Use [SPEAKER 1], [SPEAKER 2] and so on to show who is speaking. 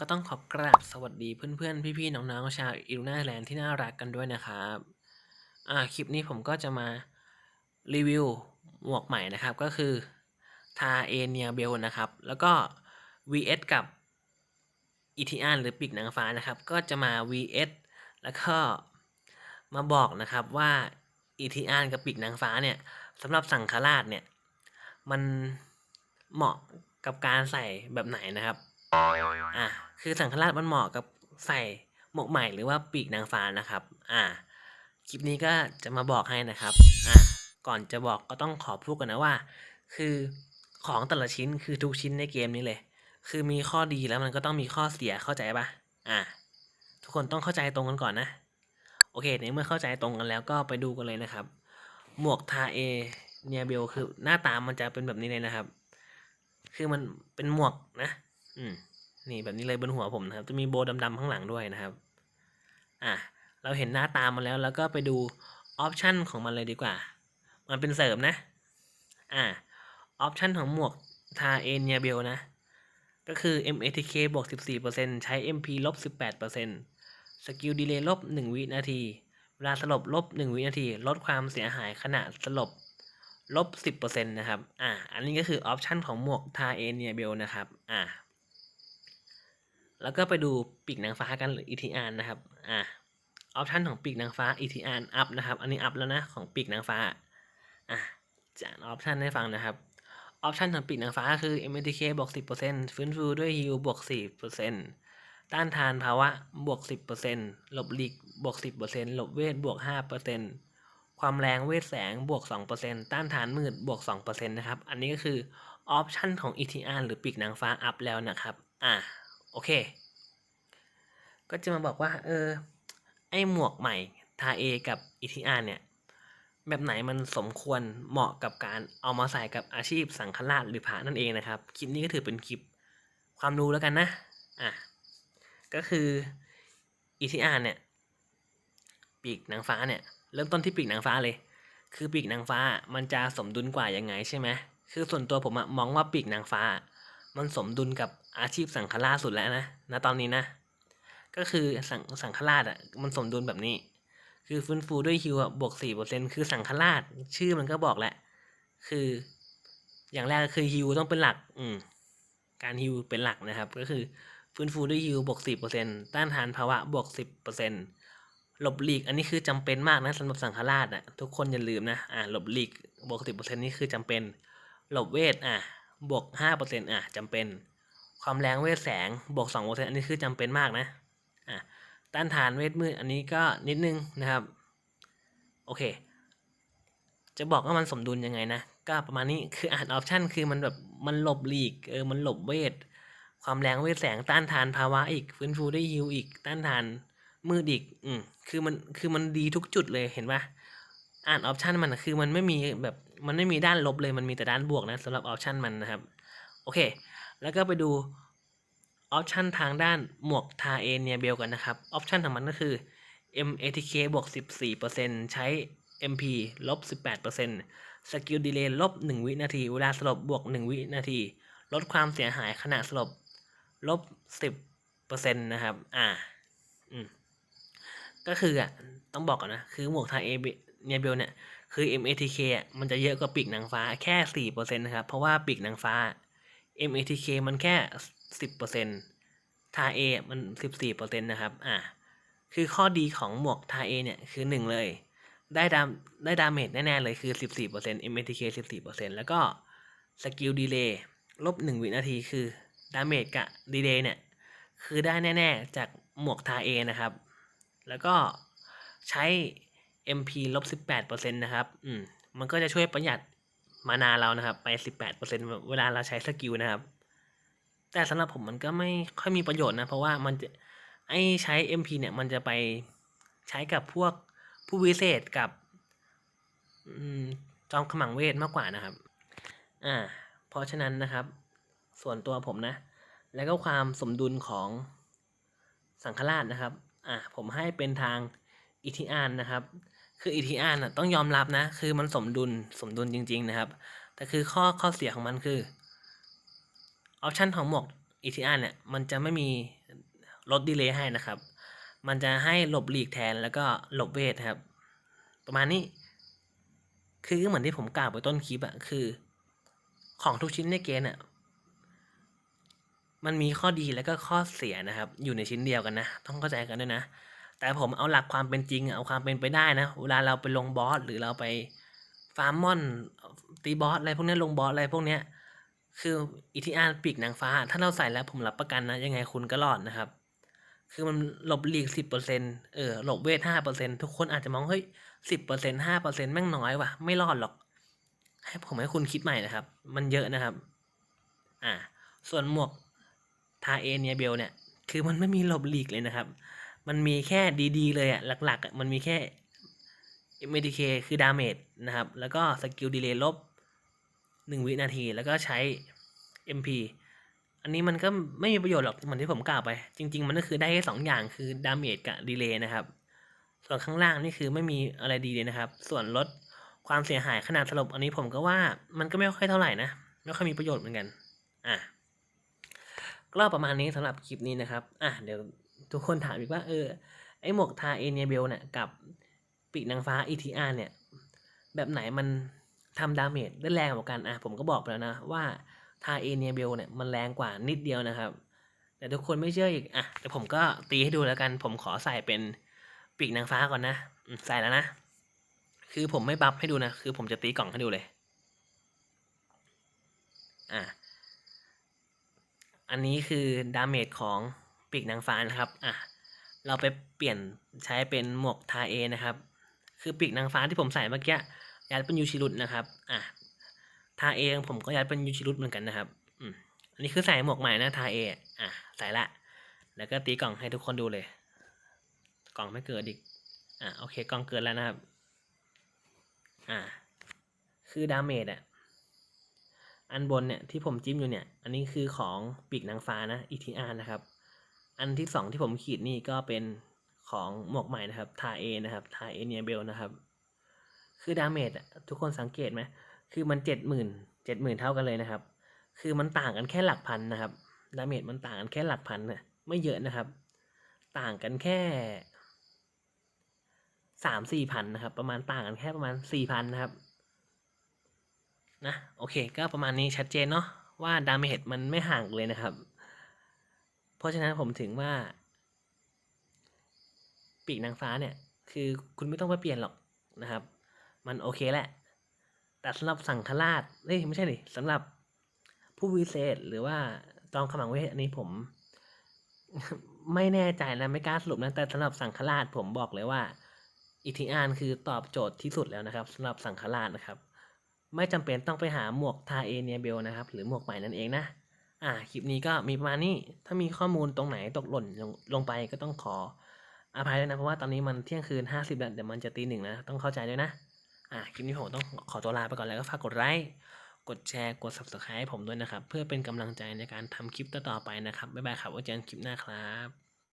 [SPEAKER 1] ก็ต้องขอกราบสวัสดีเพื่อนๆ พี่ๆ น้องๆ ชาวอิลูนาแลนด์ที่น่ารักกันด้วยนะครับ อ่า คลิปนี้ผมก็จะมารีวิวหมวกใหม่นะครับ ก็คือทาเอเนียเบลนะครับ แล้วก็ VS กับอีทีอันหรือปีกนางฟ้านะครับ ก็จะมา VS แล้วก็มาบอกนะครับว่าอีทีอันกับปีกนางฟ้าเนี่ยสำหรับสังฆราชเนี่ย มันเหมาะกับการใส่แบบไหนนะครับ อะคือสังฆราชมันเหมาะกับใส่หมวกใหม่หรือว่าปีกนางฟ้านะครับ อ่าคลิปนี้ก็จะมาบอกให้นะครับ อะก่อนจะบอกก็ต้องขอพูดกันนะว่า คือของแต่ละชิ้นคือทุกชิ้นในเกมนี้เลย คือมีข้อดีแล้วมันก็ต้องมีข้อเสียเข้าใจปะอะทุกคนต้องเข้าใจตรงกันก่อนนะ โอเคในเมื่อเข้าใจตรงกันแล้วก็ไปดูกันเลยนะครับ หมวกทาเอเนียเบลคือหน้าตามันจะเป็นแบบนี้เลยนะครับ คือมันเป็นหมวกนะ อืมนี่แบบนี้เลยบนหัวผมนะครับ จะมีโบว์ดำๆข้างหลังด้วยนะครับ อะเราเห็นหน้าตามันแล้ว แล้วก็ไปดูออปชันของมันเลยดีกว่า มันเป็นเสริมนะ อะออปชันของหมวกทาเอเนียเบลนะ ก็คือ MATK บวก 14%ใช้ MP ลบ 18%สกิลดีเลย์ลบ 1 วินาทีเวลาสลบลบ1วินาที ลดความเสียหายขณะสลบลบ10%นะครับ อะอันนี้ก็คือออปชันของหมวกทาเอเนียเบลนะครับ อะ แล้วก็ไปดูปีกนางฟ้ากันหรือ ETR นะครับ อะออปชันของปีกนางฟ้า ETR อัพนะครับ อันนี้อัพแล้วนะของปีกนางฟ้า อะจะอ่านออปชันให้ฟังนะครับ ออปชันของปีกนางฟ้าคือ MTK บวก 10%ฟื้นฟูด้วยฮิลบวก 4%ต้านทานภาวะบวก 10%หลบหลีกบวก 10%หลบเวทบวก 5%ความแรงเวทแสงบวก 2%ต้านทานมืดบวก 2%นะครับ อันนี้ก็คือออปชันของ ETR หรือปีกนางฟ้าอัพแล้วนะครับ อะ โอเค ก็จะมาบอกว่า เออ ไอหมวกใหม่ทาเอกับ ETR เนี่ย แบบไหนมันสมควรเหมาะกับการเอามาใส่กับอาชีพสังฆราชหรือพระนั่นเองนะครับ คลิปนี้ก็ถือเป็นคลิปความรู้แล้วกันนะ อะ ก็คือ ETR เนี่ย ปีกนางฟ้าเนี่ย เริ่มต้นที่ปีกนางฟ้าเลย คือปีกนางฟ้ามันจะสมดุลกว่ายังไงใช่ไหมคือส่วนตัวผมอะมองว่าปีกนางฟ้า มันสมดุลกับอาชีพสังฆราชสุดแล้วนะณตอนนี้นะ ก็คือสังสังฆราชอะมันสมดุลแบบนี้ คือฟื้นฟูด้วยฮิวอะบวกสี่เปอร์เซ็นคือสังฆราช ชื่อมันก็บอกแหละคืออย่างแรกก็คือฮิวต้องเป็นหลัก อืมการฮิวเป็นหลักนะครับ ก็คือฟื้นฟูด้วยฮิวบวกสี่เปอร์เซ็นต้านทานภาวะบวกสิบเปอร์เซ็นหลบหลีก อันนี้คือจำเป็นมากนะสำหรับสังฆราชอะทุกคนอย่าลืมนะ อ่าหลบหลีกบวกสิบเปอร์เซ็นนี่คือจำเป็น หลบเวท อะ บวกห้าเปอร์เซ็นอะจำเป็น ความแรงเวทแสงบวกสองเปอร์เซ็นอันนี้คือจำเป็นมากนะอะต้านทานเวทมืดอันนี้ก็นิดนึงนะครับ โอเค จะบอกว่ามันสมดุลยังไงนะ ก็ประมาณนี้คืออ่านออปชันคือมันแบบมันหลบหลีกเออมันหลบเวท ความแรงเวทแสงต้านทานภาวะอีก ฟื้นฟูได้ฮิวอีก ต้านทานมืดอีก อืมคือมันคือมันดีทุกจุดเลยเห็นปะ อ่านออปชันมันคือมันไม่มีแบบมันไม่มีด้านลบเลยมันมีแต่ด้านบวกนะสำหรับออปชันมันนะครับโอเค แล้วก็ไปดูออปชันทางด้านหมวกทาเอเนียเบลกันนะครับออปชันของมันก็คือ MATK บวก 14%ใช้ MP ลบ 18%สกิลดีเลย์ลบ 1 วินาที เวลาสลบบวก 1 วินาที ลดความเสียหายขณะสลบลบ 10%นะครับ อ่า อืม ก็คืออะ ต้องบอกก่อนนะ คือหมวกทาเอ เนียเบลเนี่ยคือ MATK อะมันจะเยอะกว่าปีกหนางฟ้าแค่4%นะครับ เพราะว่าปีกหนางฟ้า MATK มันแค่10%ทาเอมัน14%นนะครับอ่าคือข้อดีของหมวกทาเอเนี่ยคือหนึ่งเลย ได้ดามได้ดาเมจแน่ๆเลยคือ14% MATK 14%แล้วก็สกิลดีเลย์ลบ1วินาทีคือดาเมจกับดีเลย์เนี่ยคือได้แน่ ๆ จากหมวกทาเอนะครับ แล้วก็ใช้ MP ลบ18%นะครับ อืม มันก็จะช่วยประหยัดมานาเรานะครับ ไป18%เวลาเราใช้สกิลนะครับ แต่สำหรับผมมันก็ไม่ค่อยมีประโยชน์นะ เพราะว่ามันจะไอใช้ MP เนี่ย มันจะไปใช้กับพวกผู้วิเศษกับจอมขมังเวทมากกว่านะครับ อ่า เพราะฉะนั้นนะครับ ส่วนตัวผมนะ แล้วก็ความสมดุลของสังฆราชนะครับ อ่า ผมให้เป็นทาง อิทิอานนะครับ คืออิทิอานอะต้องยอมรับนะ คือมันสมดุลสมดุลจริง ๆ นะครับ แต่คือข้อข้อเสียของมันคือออปชันของหมวก ETR เนี่ยมันจะไม่มีลดดีเลย์ให้นะครับ มันจะให้หลบหลีกแทนแล้วก็หลบเวทครับ ประมาณนี้คือเหมือนที่ผมกล่าวไปต้นคลิปอะคือ ของทุกชิ้นในเกมอะมันมีข้อดีแล้วก็ข้อเสียนะครับ อยู่ในชิ้นเดียวกันนะ ต้องเข้าใจกันด้วยนะ แต่ผมเอาหลักความเป็นจริงเอาความเป็นไปได้นะ เวลาเราไปลงบอสหรือเราไปฟาร์มมอนตีบอสอะไรพวกนี้ลงบอสอะไรพวกเนี้ยคืออิทธิอานปีกนางฟ้า ถ้าเราใส่แล้วผมรับประกันนะ ยังไงคุณก็รอดนะครับ คือมันหลบหลีกสิบเปอร์เซ็นเออหลบเวทห้าเปอร์เซ็นทุกคนอาจจะมองเฮ้ยสิบเปอร์เซ็นห้าเปอร์เซ็นแม่งน้อยว่ะ ไม่รอดหรอก ให้ผมให้คุณคิดใหม่นะครับ มันเยอะนะครับ อ่า ส่วนหมวกทาเอเนียเบลเนี่ย คือมันไม่มีหลบหลีกเลยนะครับ มันมีแค่ดีๆเลยอะหลักๆอะมันมีแค่เมดิเคคือดาเมจนะครับ แล้วก็สกิลดีเลย์ลบหนึ่งวินาที แล้วก็ใช้ MP อันนี้มันก็ไม่มีประโยชน์หรอกเหมือนที่ผมกล่าวไป จริง ๆ มันก็คือได้แค่สองอย่างคือดาเมจกับดีเลย์นะครับ ส่วนข้างล่างนี่คือไม่มีอะไรดีเลยนะครับ ส่วนลดความเสียหายขนาดสลบอันนี้ผมก็ว่ามันก็ไม่ค่อยเท่าไหร่นะ ไม่ค่อยมีประโยชน์เหมือนกัน อะก็ประมาณนี้สำหรับคลิปนี้นะครับ อะเดี๋ยว ทุกคนถามอีกว่าเออไอหมวกทาเอเนียเบลเนี่ยกับปีกนางฟ้า ETR เนี่ย แบบไหนมันทำดาเมจได้แรงกว่ากันอะผมก็บอกไปแล้วนะว่าทาเอเนียเบลเนี่ยมันแรงกว่านิดเดียวนะครับ แต่ทุกคนไม่เชื่ออีกอะแต่ผมก็ตีให้ดูแล้วกัน ผมขอใส่เป็นปีกนางฟ้าก่อนนะใส่แล้วนะ คือผมไม่บัฟให้ดูนะ คือผมจะตีกล่องให้ดูเลย อะอันนี้คือดาเมจของ ปีกนางฟ้านะครับอะเราไปเปลี่ยนใช้เป็นหมวกทาเอนะครับ คือปีกนางฟ้าที่ผมใส่เมื่อกี้ยัดเป็นยูชิรุตนะครับอะทาเอของผมก็ยัดเป็นยูชิรุตเหมือนกันนะครับอืมอันนี้คือใส่หมวกใหม่นะทาเออะใส่ละ แล้วก็ตีกล่องให้ทุกคนดูเลย กล่องไม่เกิดอีกอะโอเคกล่องเกิดแล้วนะครับอะคือดาเมจอะอันบนเนี่ยที่ผมจิ้มอยู่เนี่ย อันนี้คือของปีกนางฟ้านะ ETR นะครับ อันที่สองที่ผมขีดนี่ก็เป็นของหมวกใหม่นะครับทาเอนะครับทาเอเนียเบลนะครับ คือดาเมจทุกคนสังเกตไหมคือมันเจ็ดหมื่นเจ็ดหมื่นเท่ากันเลยนะครับ คือมันต่างกันแค่หลักพันนะครับดาเมจมันต่างกันแค่หลักพันนะไม่เยอะนะครับ ต่างกันแค่สามสี่พันนะครับ ประมาณต่างกันแค่ประมาณสี่พันนะครับนะโอเค ก็ประมาณนี้ชัดเจนเนาะว่าดาเมจมันไม่ห่างเลยนะครับ เพราะฉะนั้นผมถึงว่า ปีกนางฟ้าเนี่ย คือคุณไม่ต้องไปเปลี่ยนหรอกนะครับ มันโอเคแหละ แต่สำหรับสังฆราชเอ้ยไม่ใช่ดิสำหรับผู้วิเศษหรือว่าจองขมังเวทอันนี้ผม ไม่แน่ใจนะไม่กล้าสรุปนะแต่สำหรับสังฆราชผมบอกเลยว่า อิทธิอานคือตอบโจทย์ที่สุดแล้วนะครับสำหรับสังฆราชนะครับ ไม่จำเป็นต้องไปหาหมวกทาเอเนียเบลนะครับ หรือหมวกใหม่นั่นเองนะ อ่าคลิปนี้ก็มีประมาณนี้ ถ้ามีข้อมูลตรงไหนตกหล่นลงลงไปก็ต้องขออภัยด้วยนะ เพราะว่าตอนนี้มันเที่ยงคืนห้าสิบแล้วเดี๋ยวมันจะตีหนึ่งนะ ต้องเข้าใจด้วยนะ อ่าคลิปนี้ผมต้องขอตัวลาไปก่อนแล้วก็ฝากกดไลค์กดแชร์กด subscribe ให้ผมด้วยนะครับ เพื่อเป็นกำลังใจในการทำคลิปต่อๆไปนะครับบ๊ายบายครับไว้เจอกันคลิปหน้าครับ